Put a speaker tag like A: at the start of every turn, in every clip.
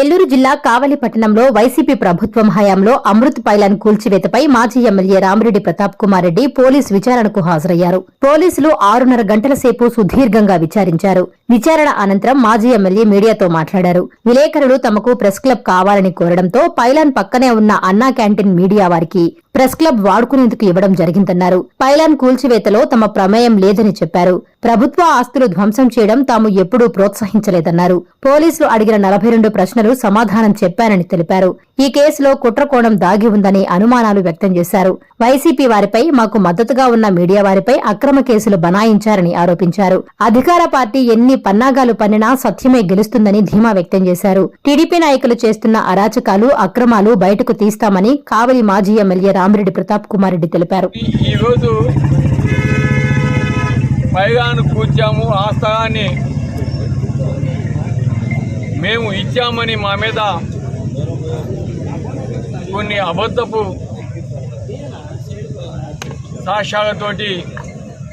A: నెల్లూరు జిల్లా కావలి పట్టణంలో వైసీపీ ప్రభుత్వం హయాంలో అమృత్ పైలాన్ కూల్చివేతపై మాజీ ఎమ్మెల్యే రామిరెడ్డి ప్రతాప్ కుమార్ రెడ్డి పోలీస్ విచారణకు హాజరయ్యారు. పోలీసులు ఆరున్నర గంటల సేపు సుదీర్ఘంగా విచారించారు. విచారణ అనంతరం మాజీ ఎమ్మెల్యే మీడియాతో మాట్లాడారు. విలేకరులు తమకు ప్రెస్ క్లబ్ కావాలని కోరడంతో పైలాన్ పక్కనే ఉన్న అన్నా క్యాంటీన్ మీడియా వారికి ప్రెస్ క్లబ్ వాడుకునేందుకు ఇవ్వడం జరిగిందన్నారు. పైలాన్ కూల్చివేతలో తమ ప్రమేయం లేదని చెప్పారు. ప్రభుత్వ ఆస్తులు ధ్వంసం చేయడం తాము ఎప్పుడూ ప్రోత్సహించలేదన్నారు. పోలీసులు అడిగిన నలభై రెండు ప్రశ్నలు సమాధానం చెప్పానని తెలిపారు. ఈ కేసులో కుట్రకోణం దాగి ఉందని అనుమానాలు వ్యక్తం చేశారు. వైసీపీ వారిపై మాకు మద్దతుగా ఉన్న మీడియా వారిపై అక్రమ కేసులు బనాయించారని ఆరోపించారు. అధికార పార్టీ ఎన్ని పన్నాగాలు పన్నినా సత్యమే గెలుస్తుందని ధీమా వ్యక్తం చేశారు. టీడీపీ నాయకులు చేస్తున్న అరాచకాలు అక్రమాలు బయటకు తీస్తామని కావలి మాజీ ఎమ్మెల్యే రామిరెడ్డి ప్రతాప్ కుమార్ రెడ్డి తెలిపారు.
B: పైగాను కూర్చాము. ఆస్థాన్ని మేము ఇచ్చామని మా మీద కొన్ని అబద్ధపు సాక్ష్యాలతోటి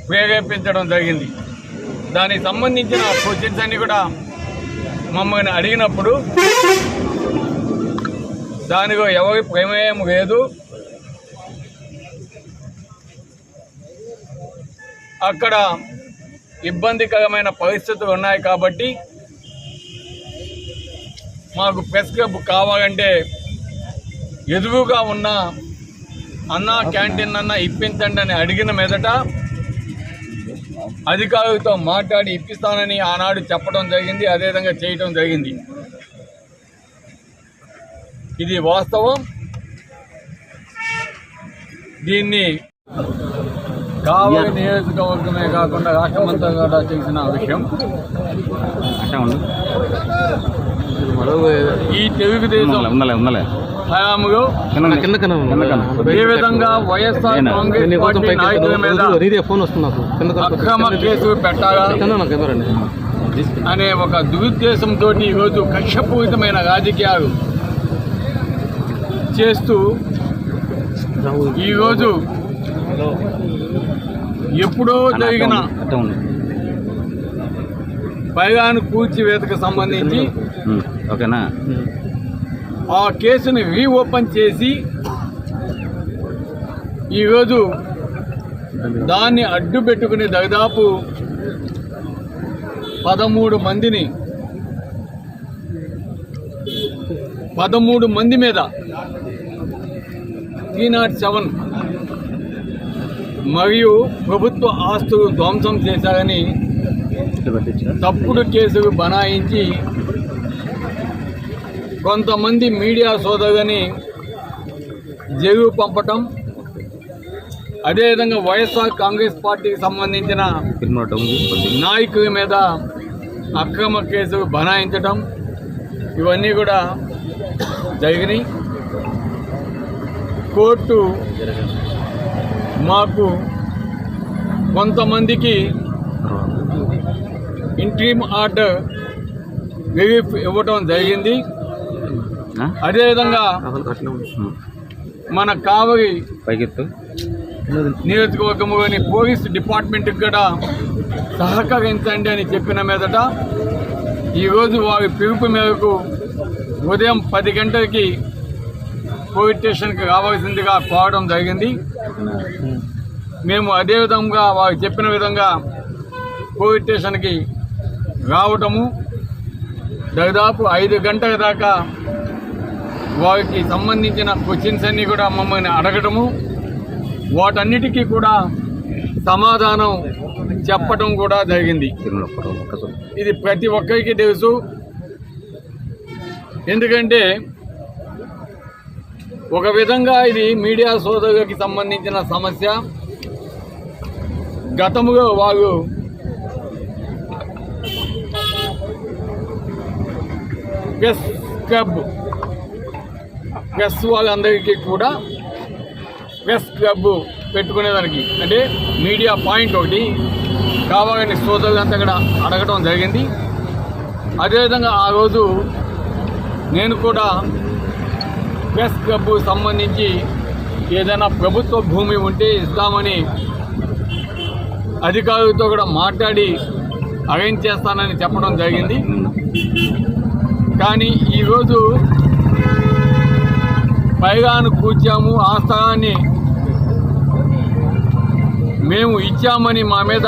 B: ప్రేరేపించడం జరిగింది. దానికి సంబంధించిన క్వశ్చన్స్ అన్ని కూడా మమ్మల్ని అడిగినప్పుడు దానిలో ఎవరి ప్రమేయం లేదు. అక్కడ ఇబ్బందికరమైన పరిస్థితులు ఉన్నాయి కాబట్టి మాకు ప్రెస్ క్లబ్ కావాలంటే ఎదురుగా ఉన్న అన్నా క్యాంటీన్ అన్న ఇప్పించండి అని అడిగిన మీదట అధికారులతో మాట్లాడి ఇప్పిస్తానని ఆనాడు చెప్పడం జరిగింది అదేవిధంగా చేయటం జరిగింది. ఇది వాస్తవం. దీన్ని కావలి నియోజకవర్గమే కాకుండా రాష్ట్రమంతా కూడా చేసిన విషయం. ఈ తెలుగుదేశం హయాంలో ఏ విధంగా వైఎస్ఆర్? కాంగ్రెస్ పార్టీ నాయకుల మీద అక్రమ పెట్టాలా? అనే ఒక దురుద్దేశంతో ఈరోజు కక్షపూరితమైన రాజకీయాలు చేస్తూ ఈరోజు ఎప్పుడో జరిగిన పైగాను కూల్చివేతకు సంబంధించి
C: ఓకేనా?
B: ఆ కేసుని రీఓపెన్ చేసి ఈరోజు దాన్ని అడ్డు పెట్టుకుని దాదాపు పదమూడు మందిని పదమూడు మంది మీద త్రీ నాట్ సెవెన్ మరియు ప్రభుత్వ ఆస్తులు ధ్వంసం చేశారని తప్పుడు కేసులు బనాయించి కొంతమంది మీడియా సోదరుని జైలు పంపటం అదేవిధంగా వైఎస్ఆర్ కాంగ్రెస్ పార్టీకి సంబంధించిన నాయకుల మీద అక్రమ కేసులు బనాయించటం ఇవన్నీ కూడా జరిగినాయి. కోర్టు మాకు కొంతమందికి ఇంట్రీమ్ ఆర్డర్ రిలీఫ్ ఇవ్వటం జరిగింది. అదేవిధంగా మన కావలి నియోజకవర్గంలోని పోలీస్ డిపార్ట్మెంట్కి కూడా సహకరించండి అని చెప్పిన మీదట ఈరోజు వారి పిలుపు మేరకు ఉదయం పది గంటలకి పోలీస్ స్టేషన్కి రావాల్సిందిగా కోరడం జరిగింది. మేము అదే విధంగా వారు చెప్పిన విధంగా పోలీస్ స్టేషన్కి రావటము దాదాపు ఐదు గంటల దాకా వారికి సంబంధించిన క్వశ్చన్స్ అన్నీ కూడా మమ్మల్ని అడగటము వాటన్నిటికీ కూడా సమాధానం చెప్పటం కూడా జరిగింది. ఇది ప్రతి ఒక్కరికి తెలుసు. ఎందుకంటే ఒక విధంగా ఇది మీడియా సోదరులకి సంబంధించిన సమస్య. గతముగా వారు ప్రెస్ క్లబ్ ప్రెస్ వాళ్ళందరికీ కూడా ప్రెస్ క్లబ్ పెట్టుకునేదానికి. అంటే మీడియా పాయింట్ ఒకటి. కావాలని సోదరులంతా కూడా అడగడం జరిగింది. అదేవిధంగా ఆ రోజు నేను కూడా ప్రెస్ క్లబ్ సంబంధించి ఏదైనా ప్రభుత్వ భూమి ఉంటే ఇస్తామని అధికారులతో కూడా మాట్లాడి అరేంజ్ చేస్తానని చెప్పడం జరిగింది. కానీ ఈరోజు పైగాను కూర్చాము ఆ స్థలాన్ని మేము ఇచ్చామని మా మీద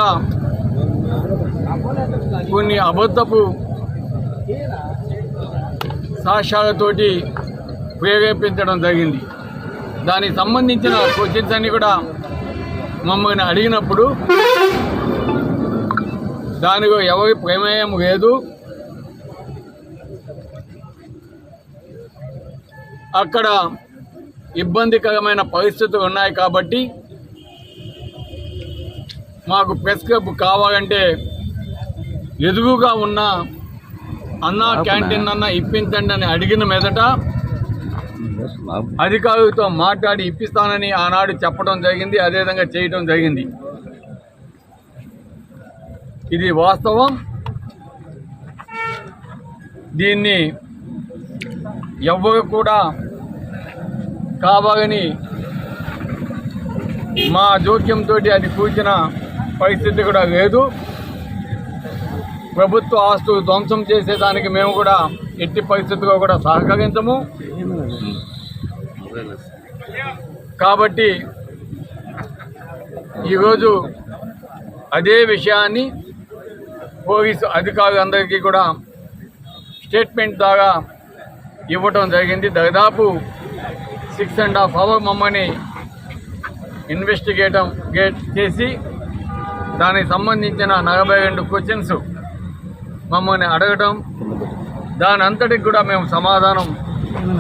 B: కొన్ని అబద్ధపు సాక్ష్యాలతోటి ప్రేరేపించడం జరిగింది. దానికి సంబంధించిన క్వశ్చన్స్ అన్ని కూడా మమ్మల్ని అడిగినప్పుడు దానిలో ఎవరి ప్రమేయం లేదు. అక్కడ ఇబ్బందికరమైన పరిస్థితులు ఉన్నాయి కాబట్టి మాకు ప్రెస్ క్లబ్ కావాలంటే ఎదుగుగా ఉన్న అన్నా క్యాంటీన్ అన్న ఇప్పించండి అని అడిగిన మీదట అధికారులతో మాట్లాడి ఇప్పిస్తానని ఆనాడు చెప్పడం జరిగింది అదేవిధంగా చేయడం జరిగింది. ఇది వాస్తవం. దీన్ని ఎవ్వరు కూడా కావాలని మా జోక్యంతో అది కూర్చిన పరిస్థితి కూడా లేదు. ప్రభుత్వ ఆస్తులు ధ్వంసం చేసేదానికి మేము కూడా ఎట్టి పరిస్థితుల్లో కూడా సహకరించము. కాబట్టి ఈరోజు అదే విషయాన్ని పోలీసు అధికారులందరికీ కూడా స్టేట్మెంట్ ద్వారా ఇవ్వటం జరిగింది. దాదాపు సిక్స్ అండ్ హాఫ్ అవర్ మమ్మల్ని ఇన్వెస్టిగేటం గేట్ చేసి దానికి సంబంధించిన నలభై రెండు క్వశ్చన్స్ మమ్మల్ని అడగటం దాని అంతటికి కూడా మేము సమాధానం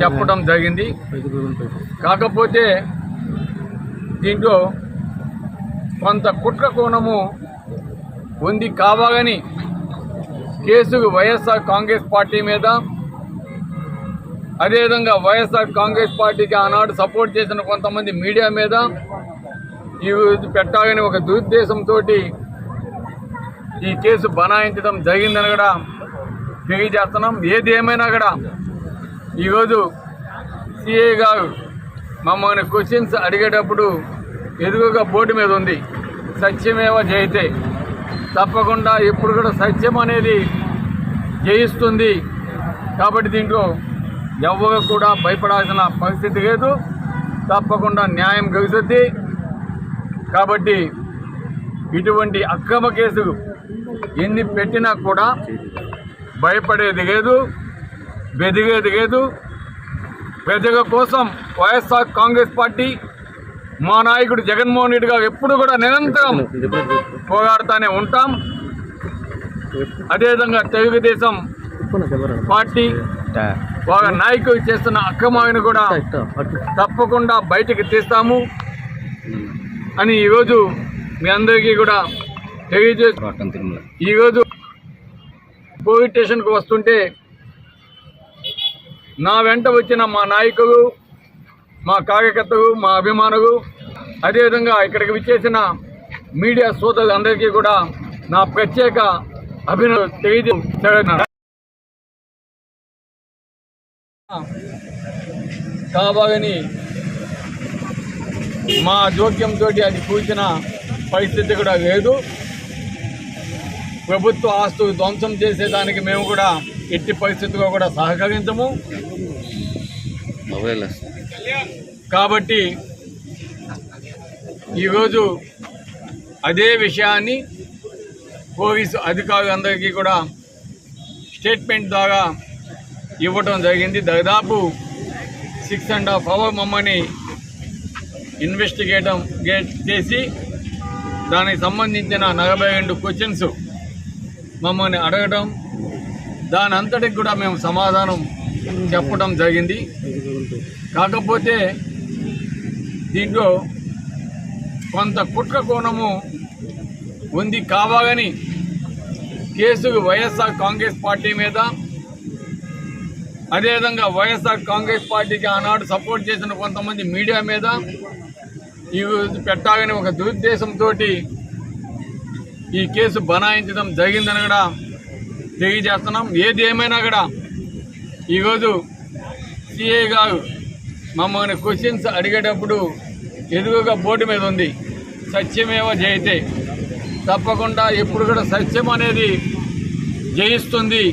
B: చెప్పడం జరిగింది. కాకపోతే దీంట్లో కొంత కుట్ర కోణము ఉంది కావాలని కేసు వైఎస్ఆర్ కాంగ్రెస్ పార్టీ మీద అదేవిధంగా వైఎస్ఆర్ కాంగ్రెస్ పార్టీకి ఆనాడు సపోర్ట్ చేసిన కొంతమంది మీడియా మీద ఇవి పెట్టాలని ఒక దురుద్దేశంతో ఈ కేసు బనాయించడం జరిగిందని కూడా తెలియజేస్తున్నాం. ఏది ఏమైనా కూడా ఈరోజు సిఐ గారు మమ్మల్ని క్వశ్చన్స్ అడిగేటప్పుడు ఎదుగుగా బోర్డు మీద ఉంది. సత్యమేవ జయితే. తప్పకుండా ఇప్పుడు కూడా సత్యం అనేది జయిస్తుంది. కాబట్టి దీంట్లో ఎవరు కూడా భయపడాల్సిన పరిస్థితి లేదు. తప్పకుండా న్యాయం గెలుస్తుంది కాబట్టి ఇటువంటి అక్రమ కేసులు ఎన్ని పెట్టినా కూడా భయపడేది లేదు బెదిగేది లేదు. ప్రజల కోసం వైఎస్ఆర్ కాంగ్రెస్ పార్టీ మా నాయకుడు జగన్మోహన్ రెడ్డి గారు ఎప్పుడు కూడా నిరంతరం పోరాడుతూనే ఉంటాం. అదేవిధంగా తెలుగుదేశం పార్టీ వాళ్ళ నాయకులు చేస్తున్న అక్రమాన్ని కూడా తప్పకుండా బయటికి తీస్తాము. అని ఈరోజు మీ అందరికీ కూడా తెలియజేస్తూ ఈరోజు పోలీస్ స్టేషన్కు వస్తుంటే నా వెంట వచ్చిన మా నాయకులు మా కార్యకర్తలు మా అభిమానులు అదేవిధంగా ఇక్కడికి విచ్చేసిన మీడియా సోదరులందరికీ కూడా నా ప్రత్యేక అభినందన తెలియజేస్తున్నా కావాలని మా జోక్యంతో అది కూర్చిన పరిస్థితి కూడా లేదు. ప్రభుత్వ ఆస్తులు ధ్వంసం చేసేదానికి మేము కూడా ఎట్టి పరిస్థితుల్లో కూడా సహకరించము. కాబట్టి ఈరోజు అదే విషయాన్ని పోలీసు అధికారులందరికీ కూడా స్టేట్మెంట్ ద్వారా ఇవ్వటం జరిగింది. దాదాపు సిక్స్ అండ్ హాఫ్ అవర్ మమ్మల్ని ఇన్వెస్టిగేటం గేట్ చేసి దానికి సంబంధించిన నలభై రెండు క్వశ్చన్స్ మమ్మల్ని అడగటం దాని అంతటికి కూడా మేము సమాధానం చెప్పడం జరిగింది. కాకపోతే దీంట్లో కొంత కుట్ర కోణము ఉంది కావాలని కేసు వైఎస్ఆర్ కాంగ్రెస్ పార్టీ మీద అదేవిధంగా వైఎస్ఆర్ కాంగ్రెస్ పార్టీకి ఆనాడు సపోర్ట్ చేసిన కొంతమంది మీడియా మీద ఇవి పెట్టాలని ఒక దురుద్దేశంతో ఈ కేసు బనాయించడం జరిగిందని కూడా తెలియజేస్తున్నాం. ఏది ఏమైనా కూడా ఈరోజు సిఐ గారు మమ్మల్ని క్వశ్చన్స్ అడిగేటప్పుడు ఎదుగుగా బోర్డు మీద ఉంది. సత్యమేవ జయితే. తప్పకుండా ఎప్పుడు కూడా సత్యం అనేది జయిస్తుంది.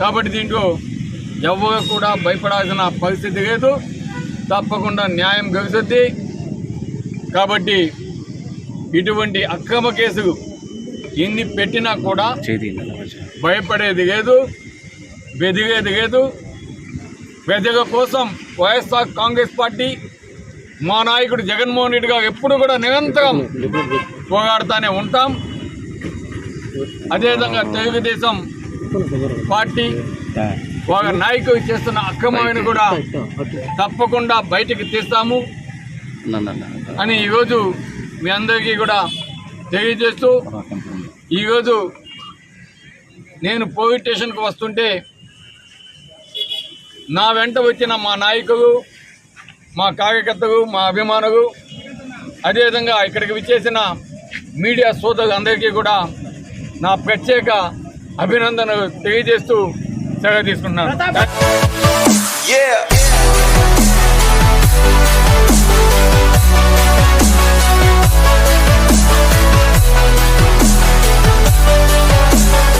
B: కాబట్టి దీంట్లో ఎవరు కూడా భయపడాల్సిన పరిస్థితి లేదు. తప్పకుండా న్యాయం గెలుస్తుంది కాబట్టి ఇటువంటి అక్రమ కేసులు ఎన్ని పెట్టినా కూడా భయపడేది లేదు బెదిగేది లేదు. ప్రజల కోసం వైఎస్ఆర్ కాంగ్రెస్ పార్టీ మా నాయకుడు జగన్మోహన్ రెడ్డి గారు ఎప్పుడు కూడా నిరంతరం పోరాడుతూనే ఉంటాం. అదేవిధంగా తెలుగుదేశం పార్టీ ఒక నాయకుడు చేస్తున్న అక్రమాన్ని కూడా తప్పకుండా బయటికి తీస్తాము. అని ఈరోజు మీ అందరికీ కూడా తెలియజేస్తూ ఈరోజు నేను పోలీస్ స్టేషన్కి వస్తుంటే నా వెంట వచ్చిన మా నాయకులు మా కార్యకర్తలు మా అభిమానులు అదేవిధంగా ఇక్కడికి విచ్చేసిన మీడియా శ్రోతలు అందరికీ కూడా నా ప్రత్యేక అభినందనలు తెలియజేస్తూ తీసుకున్నాను
D: Yeah.